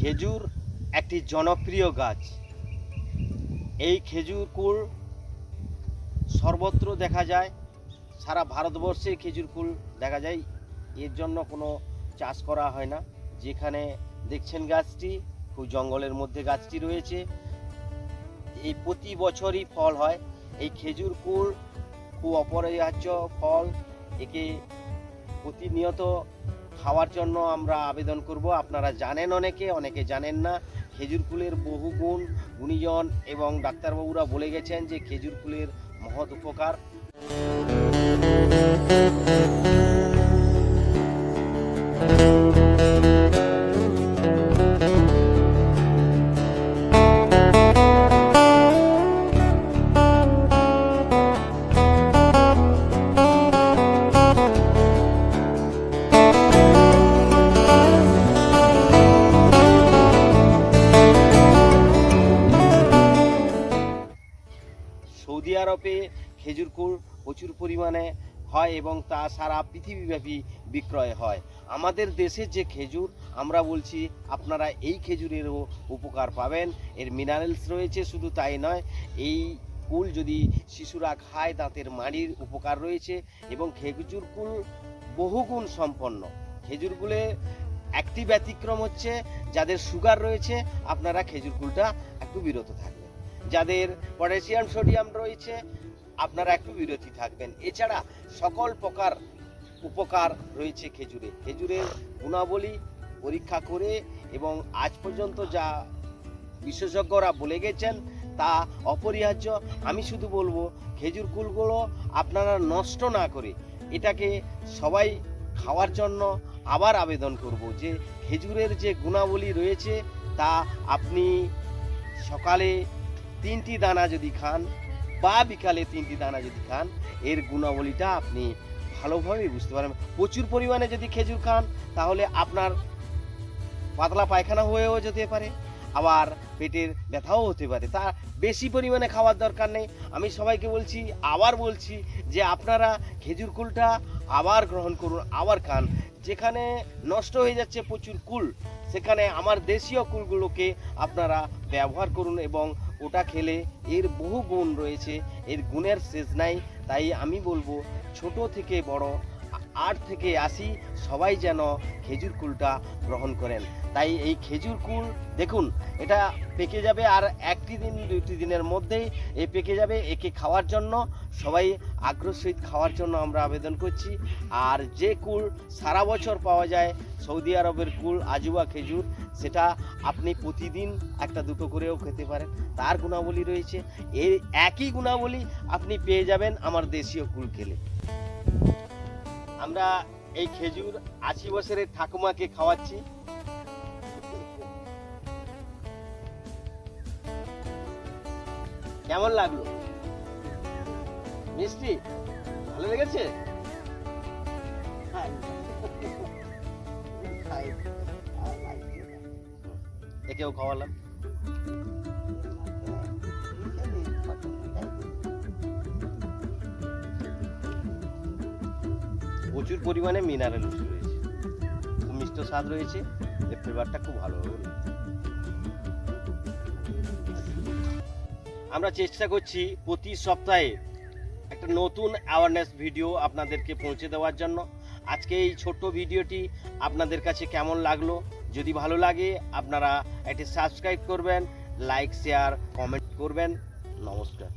খেজুর একটি জনপ্রিয় গাছ। এই খেজুর কুল সর্বত্র দেখা যায়। সারা ভারতবর্ষে খেজুর কুল দেখা যায়। এর জন্য কোনো চাষ করা হয় না। যেখানে দেখছেন গাছটি, খুব জঙ্গলের মধ্যে গাছটি রয়েছে। এই প্রতি বছরই ফল হয়। এই খেজুর কুল খুব অপরিহার্য ফল। একে প্রতিনিয়ত খাওয়ার জন্য আমরা আবেদন করব। আপনারা জানেন অনেকে অনেকে জানেন না। খেজুর ফুলের বহু গুণ, গুণীজন এবং ডাক্তারবাবুরা বলে গেছেন যে খেজুর ফুলের মহৎ উপকার। আরবে খেজুর কুল প্রচুর পরিমাণে হয় এবং তা সারা পৃথিবীব্যাপী বিক্রয় হয়। আমাদের দেশের যে খেজুর, আমরা বলছি আপনারা এই খেজুরেরও উপকার পাবেন। এর মিনারেলস রয়েছে, শুধু তাই নয়, এই কুল যদি শিশুরা খায়, দাঁতের মাড়ির উপকার রয়েছে এবং খেজুর কুল বহুগুণ সম্পন্ন। খেজুরগুলে একটি ব্যতিক্রম হচ্ছে, যাদের সুগার রয়েছে, আপনারা খেজুর কুলটা একটু বিরত থাকবেন। যাদের পটাশিয়াম, সোডিয়াম রয়েছে, আপনারা একটু বিরতি থাকবেন। এছাড়া সকল প্রকার উপকার রয়েছে খেজুরে। খেজুরের গুণাবলী পরীক্ষা করে এবং আজ পর্যন্ত যা বিশেষজ্ঞরা বলে গেছেন, তা অপরিহার্য। আমি শুধু বলব, খেজুর কুলগুলো আপনারা নষ্ট না করে এটাকে সবাই খাওয়ার জন্য আবার আবেদন করব যে খেজুরের যে গুণাবলী রয়েছে, তা আপনি সকালে তিনটি দানা যদি খান বা বিকালে তিনটি দানা যদি খান, এর গুণাবলীটা আপনি ভালোভাবেই বুঝতে পারবেন। প্রচুর পরিমাণে যদি খেজুর খান, তাহলে আপনার পাতলা পায়খানা হয়েও যেতে পারে, আবার পেটের ব্যথাও হতে পারে। তা বেশি পরিমাণে খাওয়ার দরকার নেই। আমি সবাইকে বলছি, আবার বলছি যে আপনারা খেজুর কুলটা আবার গ্রহণ করুন, আবার খান। যেখানে নষ্ট হয়ে যাচ্ছে প্রচুর কুল, সেখানে আমার দেশীয় কুলগুলোকে আপনারা ব্যবহার করুন এবং ওটা খেলে এর বহু গুণ রয়েছে, এর গুণের শেষ নাই, তাই আমি বলব ছোট থেকে বড় আট থেকে আশি সবাই যেন খেজুর কুলটা গ্রহণ করেন। তাই এই খেজুর কুল, দেখুন, এটা পেকে যাবে আর একটি দিন দুটি দিনের মধ্যেই এ পেকে যাবে একে খাওয়ার জন্য। সবাই আগ্রহ সহিত খাওয়ার জন্য আমরা আবেদন করছি। আর যে কুল সারা বছর পাওয়া যায়, সৌদি আরবের কুল আজুবা খেজুর, সেটা আপনি প্রতিদিন একটা দুটো করেও খেতে পারেন। তার গুণাবলী রয়েছে। এই একই গুণাবলী আপনি পেয়ে যাবেন আমার দেশীয় কুল খেলে। আমরা এই খেজুর আশি বছরের ঠাকুমাকে খাওয়াচ্ছি। কেমন লাগল? মিষ্টি? ভালো লেগেছে? একেও খাওয়ালাম। প্রচুর পরিমাণে মিনারেল রয়েছে। মিষ্ট স্বাদ রয়েছে। এর ফ্লেভারটা খুব ভালো আমরা চেষ্টা করছি প্রতি সপ্তাহে একটা নতুন অ্যাওয়ারনেস ভিডিও আপনাদেরকে পৌঁছে দেওয়ার জন্য। আজকে এই ছোট্ট ভিডিওটি আপনাদের কাছে কেমন লাগল? যদি ভালো লাগে, আপনারা একটি সাবস্ক্রাইব করবেন লাইক শেয়ার কমেন্ট করবেন। নমস্কার।